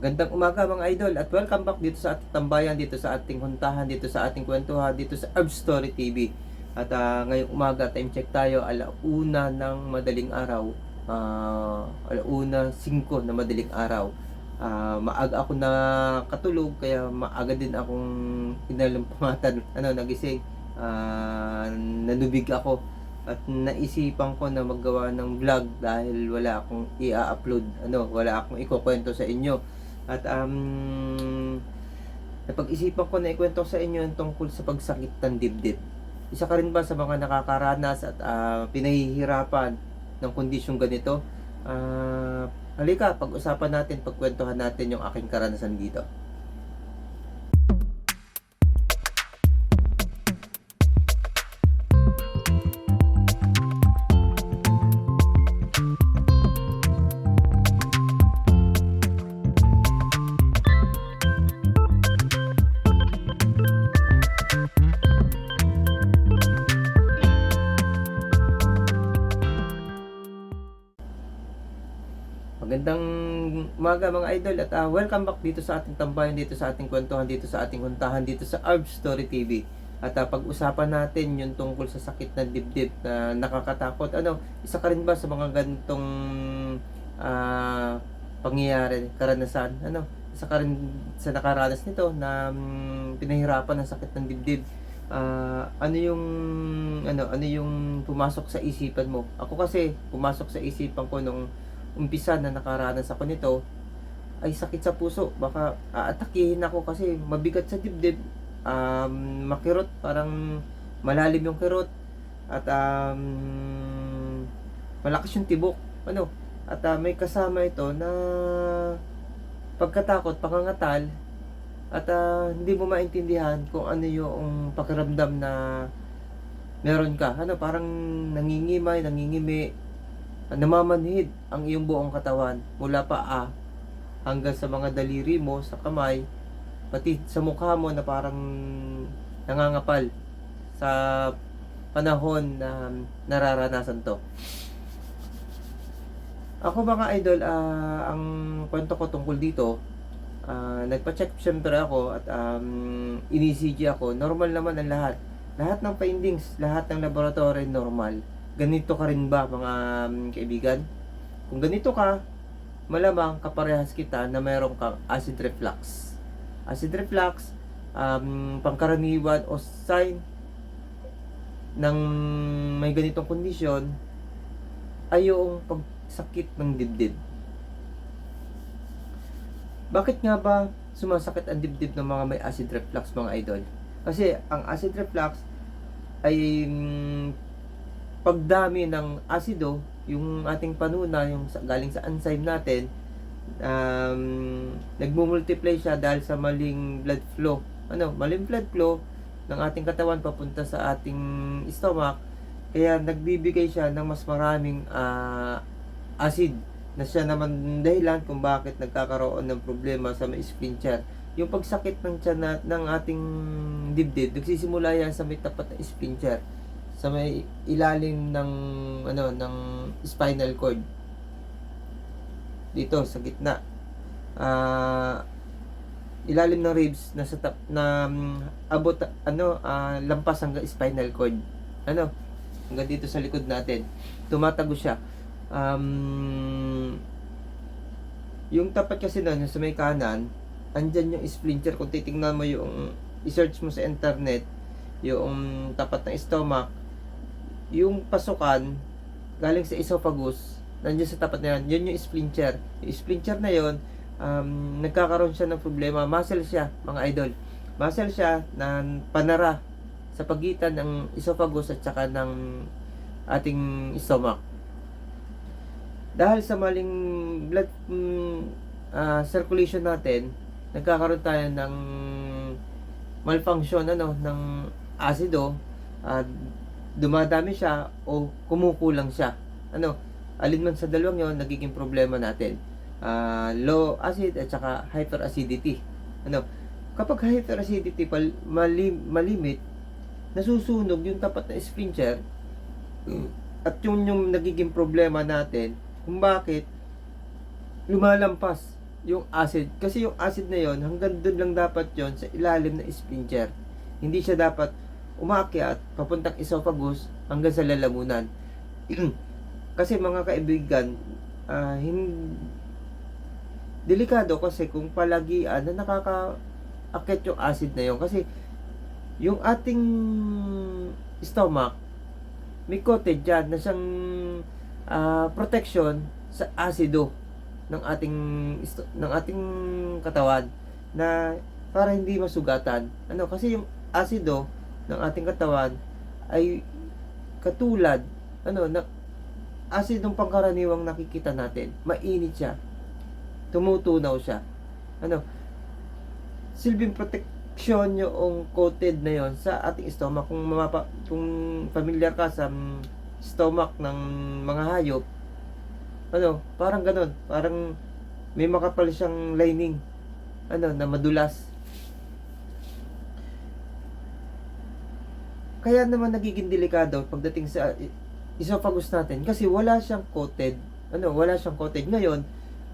Magandang umaga mga idol at welcome back dito sa ating tambayan, dito sa ating huntahan, dito sa ating kwentuhan, dito sa Herb Story TV. At ah, ngayong umaga, time check tayo, alauna ng madaling araw. Ah, alauna 5 na madaling araw. Ah, maaga ako na katulog, kaya maaga din akong inalumpangatan, ano, nagising. Ah, nanubig ako at naisipan ko na maggawa ng vlog dahil wala akong i-upload, ano, wala akong ikukwento sa inyo. At um, napag-isipan ko na ikwento sa inyo yung tungkol sa pagsakit ng dibdib. Isa ka rin ba sa mga nakakaranas at ah, pinahihirapan ng kondisyong ganito? Ah, halika, pag-usapan natin, pagkwentuhan natin yung aking karanasan dito. Magandang umaga mga idol at ah, welcome back dito sa ating tambayan, dito sa ating kwentuhan, dito sa ating huntahan, dito sa Herb Story TV. At ah, pag-usapan natin yung tungkol sa sakit ng dibdib na nakakatakot. Ano, isa ka rin ba sa mga ganitong ah, pangyayari, karanasan? Ano, isa ka rin sa nakaranas nito na mm, pinahirapan ng sakit ng dibdib. Ah, ano yung ano ano yung pumasok sa isipan mo? Ako kasi pumasok sa isipan ko nung umpisa na nakaranas ako nito ay sakit sa puso. Baka aatakihin ako kasi mabigat sa dibdib. Um, makirot parang malalim yung kirot. At um, malakas yung tibok. Ano? At ah, may kasama ito na pagkatakot pangangatal. At ah, hindi mo maintindihan kung ano yung pakiramdam na meron ka. Ano? Parang nangingimay nangingimi namamanhid ang iyong buong katawan mula paa hanggang sa mga daliri mo, sa kamay, pati sa mukha mo na parang nangangapal sa panahon na nararanasan to. Ako mga idol, ah, ang kwento ko tungkol dito, ah, nagpa-check syempre ako at um, in-ECG ako. Normal naman ang lahat. Lahat ng findings, lahat ng laboratory normal ganito ka rin ba mga um, kaibigan? Kung ganito ka, malamang kaparehas kita na mayroon kang acid reflux. Acid reflux, um, pangkaraniwan o sign ng may ganitong kondisyon ay yung pagsakit ng dibdib. Bakit nga ba sumasakit ang dibdib ng mga may acid reflux mga idol? Kasi ang acid reflux ay mm, pagdami ng asido, yung ating panuna, yung galing sa enzyme natin, um, nagmumultiply siya dahil sa maling blood flow. Ano, maling blood flow ng ating katawan papunta sa ating stomach, kaya nagbibigay siya ng mas maraming uh, acid na siya naman dahilan kung bakit nagkakaroon ng problema sa may sphincter. Yung pagsakit ng tiyan ng ating dibdib, nagsisimula yan sa may tapat na sphincter sa may ilalim ng ano ng spinal cord. Dito sa gitna. Ah ilalim ng ribs na sa tap na um, abot ano uh, lampas hanggang spinal cord. Ano? Hanggang dito sa likod natin. Tumatago siya. Um, yung tapat kasi nun sa may kanan andyan yung splinter. Kung titingnan mo yung i-search mo sa internet yung tapat ng stomach yung pasukan galing sa esophagus, nandiyan sa tapat na yun yung splinter. Yung splinter na yun, um, nagkakaroon siya ng problema. Muscle siya, mga idol. Muscle siya na panara sa pagitan ng esophagus at saka ng ating stomach. Dahil sa maling blood um, uh, circulation natin, nagkakaroon tayo ng malfunction ano ng asido uh, dumadami siya o kumukulang siya. Ano, alin man sa dalawang yon nagiging problema natin. Uh, low acid at saka hyperacidity. Ano, kapag hyperacidity pal, malim, malimit, nasusunog yung tapat na sphincter at yung yung nagiging problema natin kung bakit lumalampas yung acid. Kasi yung acid na yon hanggang doon lang dapat yon sa ilalim ng sphincter. Hindi siya dapat umakyat papuntang esophagus hanggang sa lalamunan. kasi mga kaibigan, ah, hin- delikado kasi kung palagian na nakaka-akit yung acid na yon kasi yung ating stomach may coated dyan na siyang ah, protection sa asido ng ating ng ating katawan na para hindi masugatan. Ano kasi yung asido ng ating katawan ay katulad ano na asidong pangkaraniwang nakikita natin. Mainit siya. Tumutunaw siya. Ano? Silbing protection yung coated na yon sa ating stomach kung mapapa, kung familiar ka sa mm, stomach ng mga hayop ano, parang ganun, parang may makapal siyang lining, ano, na madulas. Kaya naman nagiging delikado pagdating sa i- esophagus natin kasi wala siyang coated, ano, wala siyang coated. Ngayon,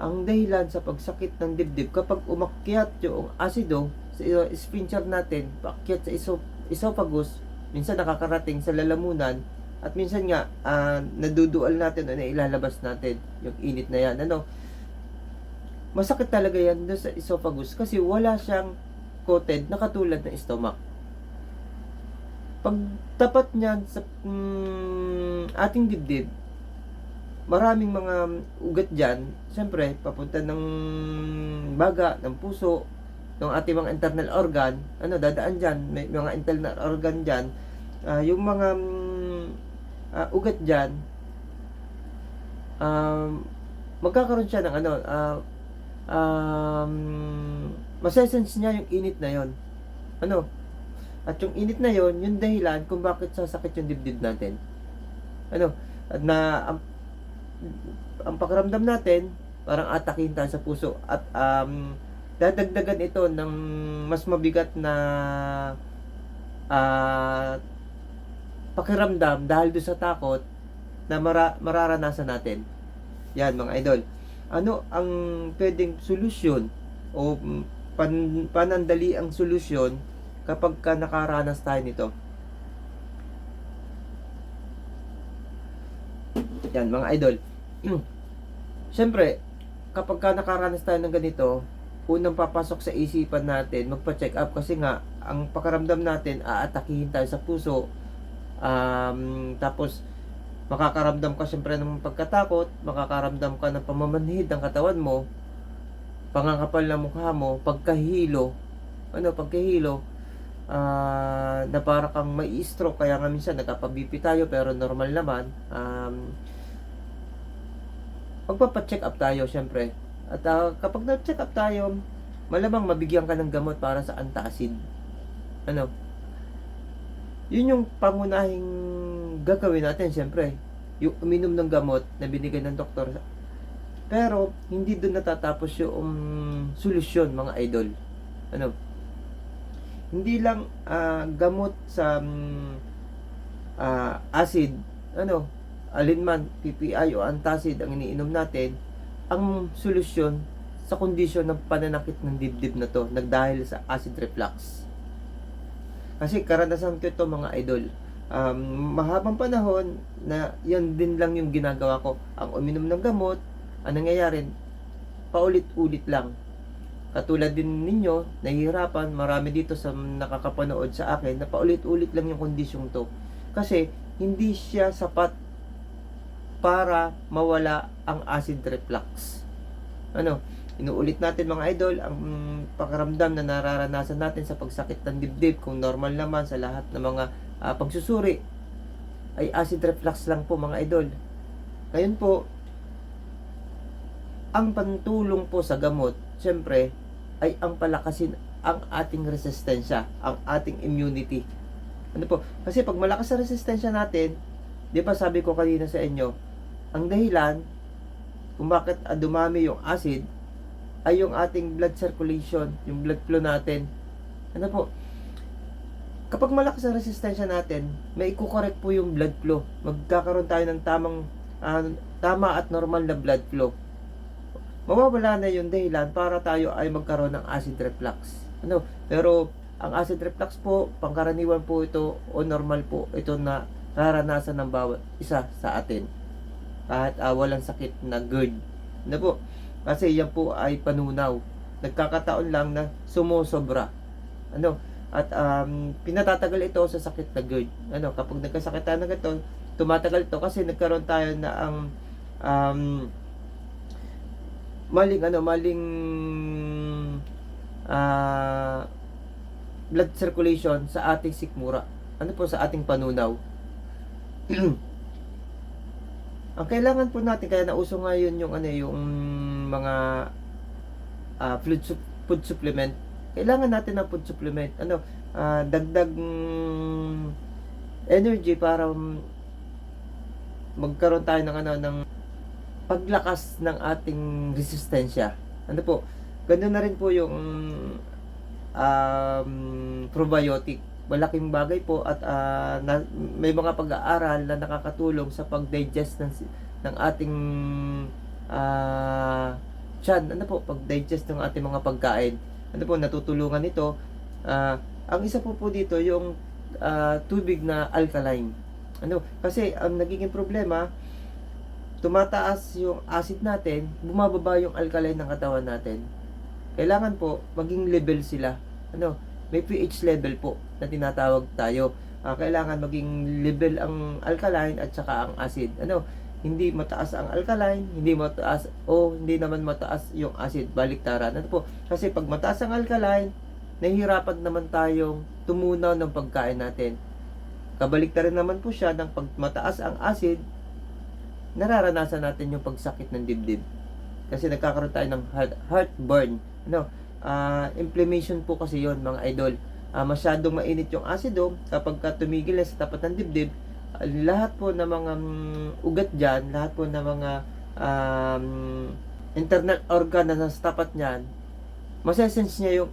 ang dahilan sa pagsakit ng dibdib kapag umakyat yung asido sa sphincter natin, paakyat sa esophagus, minsan nakakarating sa lalamunan, at minsan nga, ah, nadudual natin o nailalabas natin yung init na yan. Ano? Masakit talaga yan doon sa esophagus kasi wala siyang coated na katulad ng stomach. Pag tapat niyan sa mm, ating dibdib, maraming mga ugat dyan, siyempre, papunta ng baga, ng puso, ng ating mga internal organ, ano, dadaan dyan, may mga internal organ dyan, Ah, yung mga mm, ah, ugat dyan, um, magkakaroon siya ng ano, ah, um, masesense niya yung init na yon Ano? At yung init na yon yung dahilan kung bakit sasakit yung dibdib natin. Ano? At na ang, ang pakiramdam natin, parang atakin tayo sa puso. At um, dadagdagan ito ng mas mabigat na ah pakiramdam dahil doon sa takot na mara, mararanasan natin. Yan mga idol. Ano ang pwedeng solusyon o mm, pan, panandali ang solusyon kapag ka nakaranas tayo nito? Yan mga idol. Siyempre, kapag ka nakaranas tayo ng ganito, unang papasok sa isipan natin, magpa-check up kasi nga, ang pakaramdam natin, aatakihin tayo sa puso, Um, tapos, makakaramdam ka syempre ng pagkatakot, makakaramdam ka ng pamamanhid ng katawan mo, pangangapal ng mukha mo, pagkahilo, ano, pagkahilo, ah na para kang may stroke, kaya nga minsan nagkapa-BP tayo, pero normal naman, um, magpapacheck up tayo syempre. At ah, kapag na-check up tayo, malamang mabigyan ka ng gamot para sa antacid. Ano, yun yung pangunahing gagawin natin, siyempre. Yung uminom ng gamot na binigay ng doktor. Pero, hindi doon natatapos yung um, solusyon, mga idol. Ano? Hindi lang ah, gamot sa um, ah, acid, ano, alinman, PPI o antacid ang iniinom natin, ang solusyon sa kondisyon ng pananakit ng dibdib na to, nagdahil sa acid reflux. Kasi karanasan ko ito mga idol. Um, mahabang panahon na yan din lang yung ginagawa ko. Ang uminom ng gamot, ang nangyayari, paulit-ulit lang. Katulad din ninyo, nahihirapan, marami dito sa nakakapanood sa akin na paulit-ulit lang yung kondisyong to. Kasi hindi siya sapat para mawala ang acid reflux. Ano? Inuulit natin mga idol ang pakaramdam na nararanasan natin sa pagsakit ng dibdib kung normal naman sa lahat ng mga ah, pagsusuri ay acid reflux lang po mga idol. Ngayon po, ang pantulong po sa gamot, syempre, ay ang palakasin ang ating resistensya, ang ating immunity. Ano po? Kasi pag malakas ang resistensya natin, di ba sabi ko kanina sa inyo, ang dahilan kung bakit ah, dumami yung acid ay yung ating blood circulation, yung blood flow natin. Ano po? Kapag malakas ang resistensya natin, may i-correct po yung blood flow. Magkakaroon tayo ng tamang ah, tama at normal na blood flow. Mawawala na yung dahilan para tayo ay magkaroon ng acid reflux. Ano? Pero ang acid reflux po, pangkaraniwan po ito o normal po ito na nararanasan ng bawat isa sa atin. Kahit ah, walang sakit na GERD. Ano po? Kasi yan po ay panunaw. Nagkakataon lang na sumusobra. Ano? At um, pinatatagal ito sa sakit na GERD. Ano? Kapag nagkasakit tayo ng ganito, tumatagal ito kasi nagkaroon tayo na ang um, maling ano, maling ah blood circulation sa ating sikmura. Ano po sa ating panunaw? ang kailangan po natin kaya nauso ngayon yung ano yung mga ah, food, sup- food supplement. Kailangan natin ng food supplement. Ano, ah, dagdag mm, energy para mm, magkaroon tayo ng ano ng paglakas ng ating resistensya. Ano po? Ganun na rin po yung um, probiotic. Malaking bagay po at ah, na, may mga pag-aaral na nakakatulong sa pag-digest ng ng ating ah tiyan. Ano po? Pag-digest ng ating mga pagkain. Ano po? Natutulungan ito. Ah, ang isa po po dito yung ah, tubig na alkaline. Ano? Kasi ang nagiging problema, tumataas yung acid natin, bumababa yung alkaline ng katawan natin. Kailangan po maging level sila. Ano? May pH level po na tinatawag tayo. Ah, kailangan maging level ang alkaline at saka ang acid. Ano? Hindi mataas ang alkaline, hindi mataas o hindi naman mataas yung acid. Baliktaran. Ano po? Kasi pag mataas ang alkaline, nahihirapan naman tayong tumunaw ng pagkain natin. Kabaliktaran naman po siya ng pag mataas ang acid, nararanasan natin yung pagsakit ng dibdib. Kasi nagkakaroon tayo ng heart, heartburn. Ano? Ah, inflammation po kasi yon mga idol. Ah, masyadong mainit yung asido kapag ka tumigil na sa tapat ng dibdib, ah, lahat po ng mga mm, ugat dyan, lahat po ng mga um, internal organ na nasa tapat niyan, masesense niya yung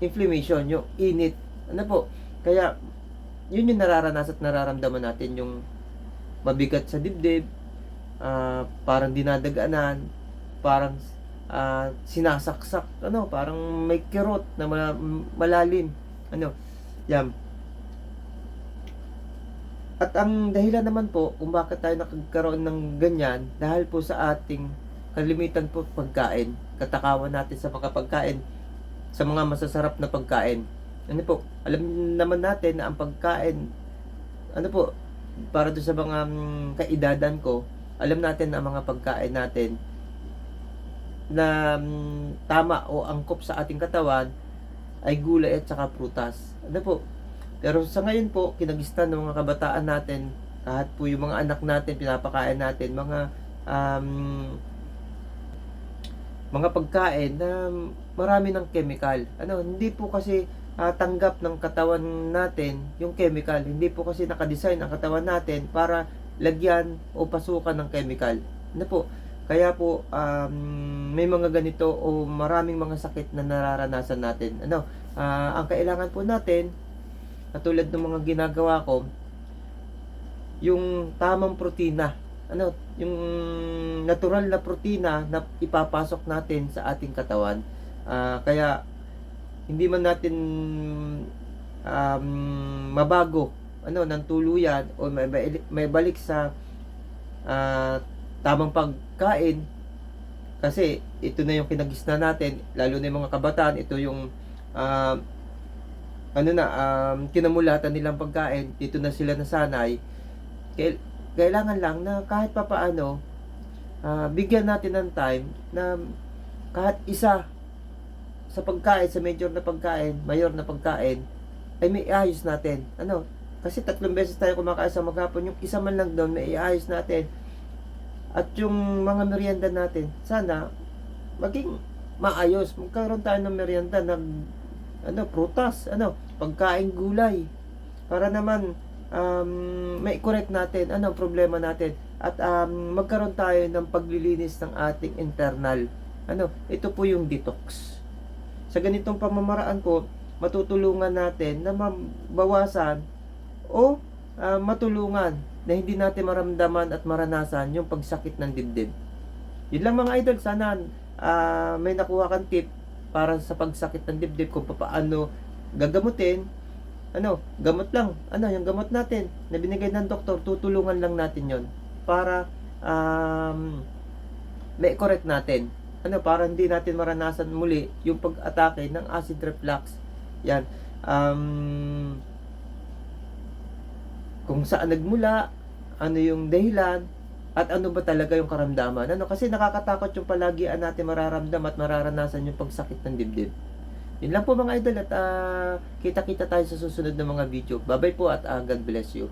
inflammation, yung init. Ano po? Kaya, yun yung nararanasan at nararamdaman natin yung mabigat sa dibdib, ah, parang dinadaganan, parang ah, sinasaksak, ano, parang may kirot na mala- malalim. Ano, yan. At ang dahilan naman po kung bakit tayo nakagkaroon ng ganyan, dahil po sa ating kalimitan po pagkain, katakawan natin sa mga pagkain, sa mga masasarap na pagkain. Ano po, alam naman natin na ang pagkain, ano po, para doon sa mga mm, kaidadan ko, alam natin na mga pagkain natin na mm, tama o angkop sa ating katawan ay gulay at saka prutas. Ano po? Pero sa ngayon po, kinagistan ng mga kabataan natin, kahit po yung mga anak natin, pinapakain natin, mga um, mga pagkain na marami ng chemical. Ano, hindi po kasi ah, tanggap ng katawan natin yung chemical. Hindi po kasi nakadesign ang katawan natin para lagyan o pasukan ng chemical. Ano po? Kaya po um, may mga ganito o maraming mga sakit na nararanasan natin. Ano, ah, ang kailangan po natin katulad ng mga ginagawa ko yung tamang protina. Ano, yung natural na protina na ipapasok natin sa ating katawan. Ah, kaya hindi man natin um, mabago ano ng tuluyan o may, may balik sa ah, tamang pagkain kasi ito na yung kinagisna natin lalo na yung mga kabataan ito yung ah, ano na um, kinamulatan nilang pagkain dito na sila nasanay Kail- kailangan lang na kahit papaano ah, bigyan natin ng time na kahit isa sa pagkain, sa major na pagkain, mayor na pagkain, ay may iayos natin. Ano? Kasi tatlong beses tayo kumakain sa maghapon, yung isa man lang doon, may iayos natin. At yung mga merienda natin, sana maging maayos. Magkaroon tayo ng merienda ng ano, prutas, ano, pagkain gulay. Para naman um, may correct natin ano ang problema natin at um, magkaroon tayo ng paglilinis ng ating internal. Ano, ito po yung detox sa ganitong pamamaraan ko, matutulungan natin na mabawasan o ah, matulungan na hindi natin maramdaman at maranasan yung pagsakit ng dibdib. Yun lang mga idol, sana ah, may nakuha kang tip para sa pagsakit ng dibdib kung paano gagamutin, ano, gamot lang. Ano, yung gamot natin na binigay ng doktor, tutulungan lang natin yon para um, may correct natin. Ano, para hindi natin maranasan muli yung pag-atake ng acid reflux. Yan. Um, kung saan nagmula, ano yung dahilan, at ano ba talaga yung karamdaman. Ano, kasi nakakatakot yung palagian natin mararamdam at mararanasan yung pagsakit ng dibdib. Yun lang po mga idol at ah, kita-kita tayo sa susunod na mga video. Bye-bye po at ah, God bless you.